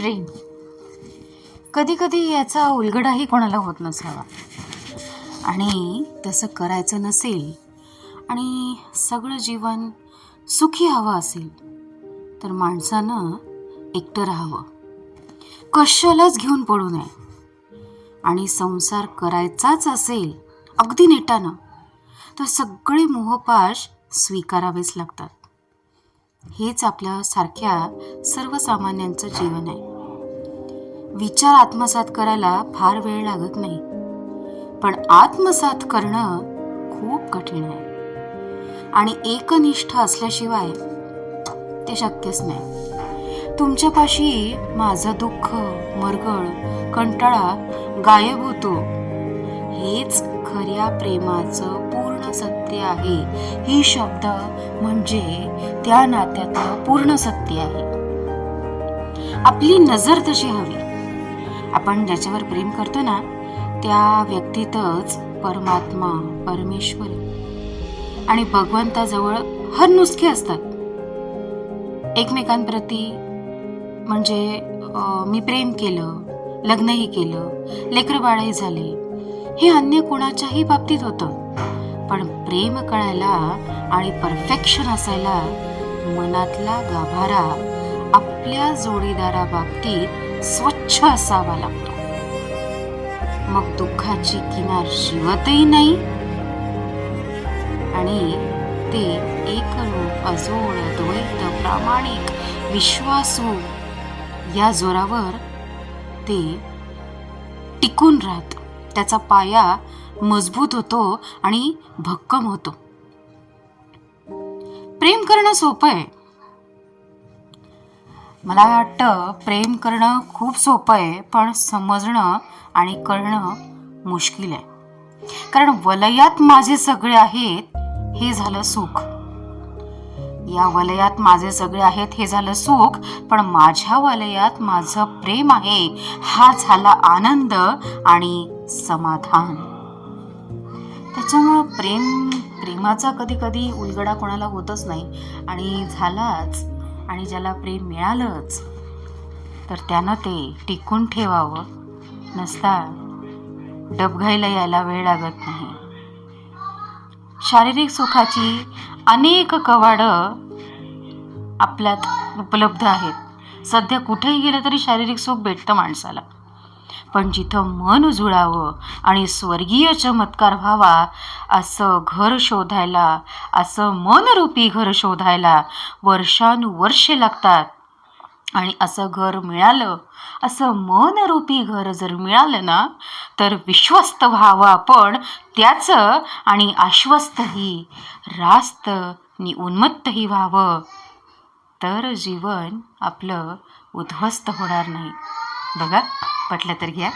प्रेम. कधी कधी याचा उलगडाही कोणाला होत नसावा. आणि तसं करायचं नसेल आणि सगळं जीवन सुखी हवं असेल तर माणसानं एकटं राहावं. कशालाच घेऊन पडू नये. आणि संसार करायचाच असेल अगदी नेटानं तर सगळे मोहपाश स्वीकारावेच लागतात. हेच आपल्या सारख्या सर्वसामान्यांचं जीवन आहे. विचार आत्मसात करायला फार वेळ लागत नाही. पण आत्मसात करणं खूप कठीण आहे. आणि एकनिष्ठ असल्याशिवाय ते शक्यच नाही. तुमच्यापाशी माझं दुःख मरगळ कंटाळा गायब होतो. हेच खऱ्या प्रेमाचं पूर्ण सत्य आहे. ही शब्द म्हणजे त्या नात्यातलं पूर्ण सत्य आहे. आपली नजर तशी हवी. आपण ज्याच्यावर प्रेम करतो ना त्या व्यक्तीतच परमात्मा परमेश्वर आणि भगवंताजवळ हर नुसके असतात. एकमेकांप्रती म्हणजे मी प्रेम केलं लग्नही केलं लेकरबाळही झाले हे अन्य कोणाच्याही बाबतीत होतं. पण प्रेम कळायला आणि परफेक्शन असायला मनातला गाभारा आपल्या जोडीदाराबाबतीत स्व असावा लागतो. मग दुःखाची किनार शिवतही नाही आणि ते एकरूप अजोड द्वैत प्रामाणिक विश्वासू या जोरावर ते टिकून राहत. त्याचा पाया मजबूत होतो आणि भक्कम होतो. प्रेम करणं सोपं आहे. मला वाटतं प्रेम करणं खूप सोपं आहे पण समजणं आणि करणं मुश्किल आहे. कारण वलयात माझे सगळे आहेत हे झालं सुख. या वलयात माझे सगळे आहेत हे झालं सुख पण माझ्या वलयात माझं प्रेम आहे हा झाला आनंद आणि समाधान. त्याच्यामुळं प्रेम प्रेमाचा कधी कधी उलगडा कोणाला होतच नाही. आणि झालाच आणि ज्याला प्रेम मिळालंच तर त्यानं ते टिकून ठेवावं. नसता डबघाईला यायला वेळ लागत नाही. शारीरिक सुखाची अनेक कवाडं आपल्यात उपलब्ध आहेत. सध्या कुठेही गेलं तरी शारीरिक सुख भेटतं माणसाला. पण जिथं मन उजुळावं आणि स्वर्गीय चमत्कार व्हावा असं घर शोधायला असं मनरूपी घर शोधायला वर्षानुवर्षे लागतात. आणि असं घर मिळालं असं मनरूपी घर जर मिळालं ना तर विश्वस्त व्हावं आपण त्याचं आणि आश्वस्तही रास्त नि उन्मत्तही व्हावं. तर जीवन आपलं उद्ध्वस्त होणार नाही. बघा पटलं तर घ्या.